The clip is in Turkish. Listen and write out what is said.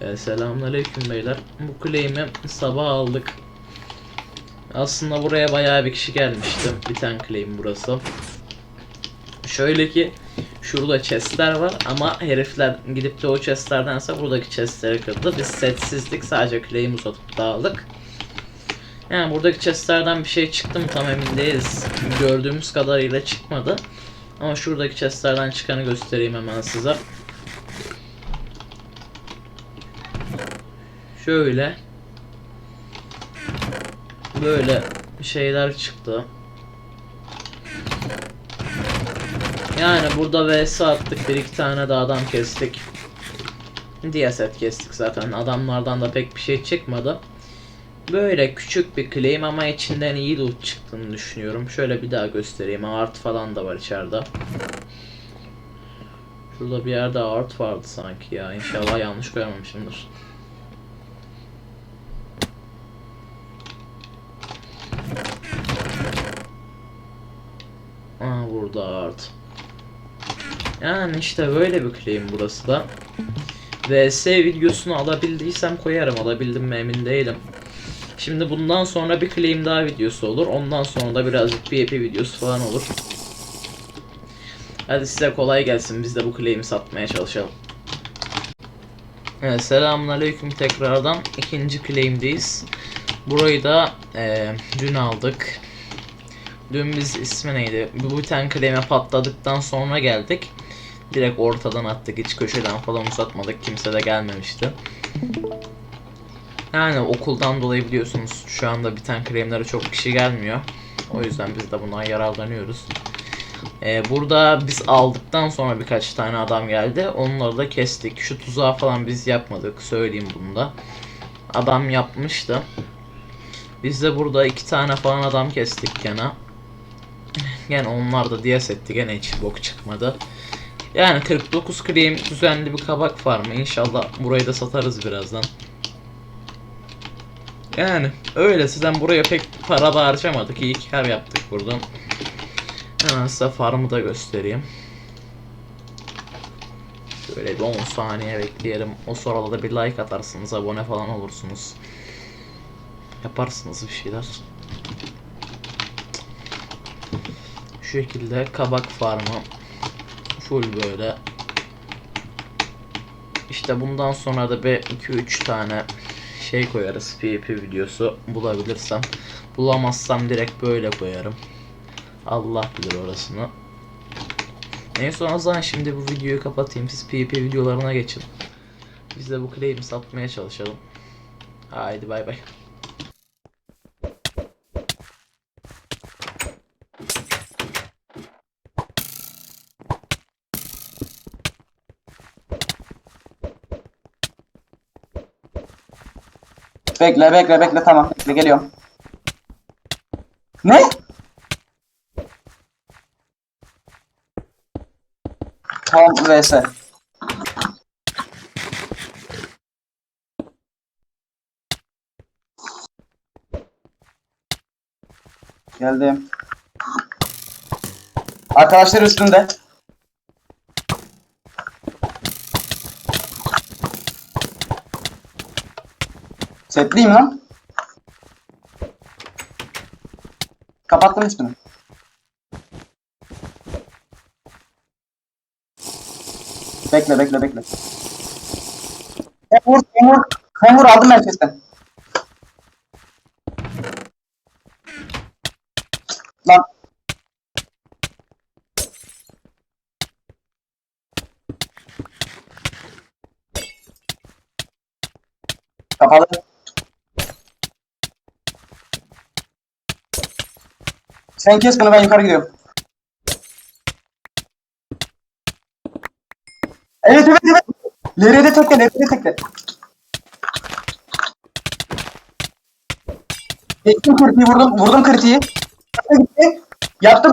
Ee, selamünaleyküm beyler. Bu claim'i sabah aldık. Aslında buraya bayağı bir kişi gelmişti. Bir tane claim burası. Şöyle ki şurada chestler var ama herifler gidip de o chestlerdense buradaki chestleri kırdı. Biz setsizlik sadece claim uzatıp dağıldık. Yani buradaki chestlerden bir şey çıktı mı tam emin değiliz. Gördüğümüz kadarıyla çıkmadı. Ama şuradaki chestlerden çıkanı göstereyim hemen size. Şöyle. Böyle şeyler çıktı. Yani burada vs attık bir iki tane de adam kestik. Diye kestik zaten adamlardan da pek bir şey çıkmadı. Böyle küçük bir claim ama içinden iyi loot çıktığını düşünüyorum. Şöyle bir daha göstereyim. Art falan da var içeride. Şurada bir yerde art vardı sanki ya. İnşallah yanlış koyamamışımdır. Art. Yani işte böyle bir claim burası da. VS videosunu alabildiysem koyarım. Alabildim mi emin değilim. Şimdi bundan sonra bir claim daha videosu olur. Ondan sonra da birazcık PvP videosu falan olur. Hadi size kolay gelsin. Biz de bu claim'i satmaya çalışalım. Evet, selamünaleyküm tekrardan. ikinci claim'deyiz. Burayı da eee, dün aldık. Dün biz ismi neydi? Tane claim'e patladıktan sonra geldik. Direkt ortadan attık. Hiç köşeden falan uzatmadık. Kimse de gelmemişti. Yani okuldan dolayı biliyorsunuz şu anda biten claimlere çok kişi gelmiyor. O yüzden biz de bundan yararlanıyoruz. Ee, burada biz aldıktan sonra birkaç tane adam geldi. Onları da kestik. Şu tuzağı falan biz yapmadık. Söyleyeyim bunu da. Adam yapmıştı. Biz de burada iki tane falan adam kestik gene. Gene onlar da DS etti. Gene hiç bok çıkmadı. Yani 49 claim düzenli bir kabak farmı. İnşallah burayı da satarız birazdan. Yani öyle sizden buraya pek para da harcamadık. İyi kar yaptık buradan. Hemen size farmı da göstereyim. Şöyle bir 10 saniye bekleyelim. O sırada da bir like atarsınız, abone falan olursunuz. Yaparsınız bir şeyler. Şu şekilde kabak farmı full böyle. İşte bundan sonra da bir 2-3 tane şey koyarız PvP videosu bulabilirsem. Bulamazsam direkt böyle koyarım. Allah bilir orasını. Neyse o zaman şimdi bu videoyu kapatayım. Siz PvP videolarına geçin. Biz de bu claim'i satmaya çalışalım. Haydi bay bay. Bekle bekle bekle tamam. Bekle geliyorum. Ne? Tom vs. Geldim. Arkadaşlar üstünde. Setliyim lan. Kapattım üstünü. Bekle bekle bekle. Hamur hamur hamur aldım merkezden. Lan. Kapalı. Sen kes bunu ben yukarı gidiyorum. Evet evet evet. Nerede tekle nerede tekle. Çektim kritiği vurdum vurdum kritiği. Yaptım.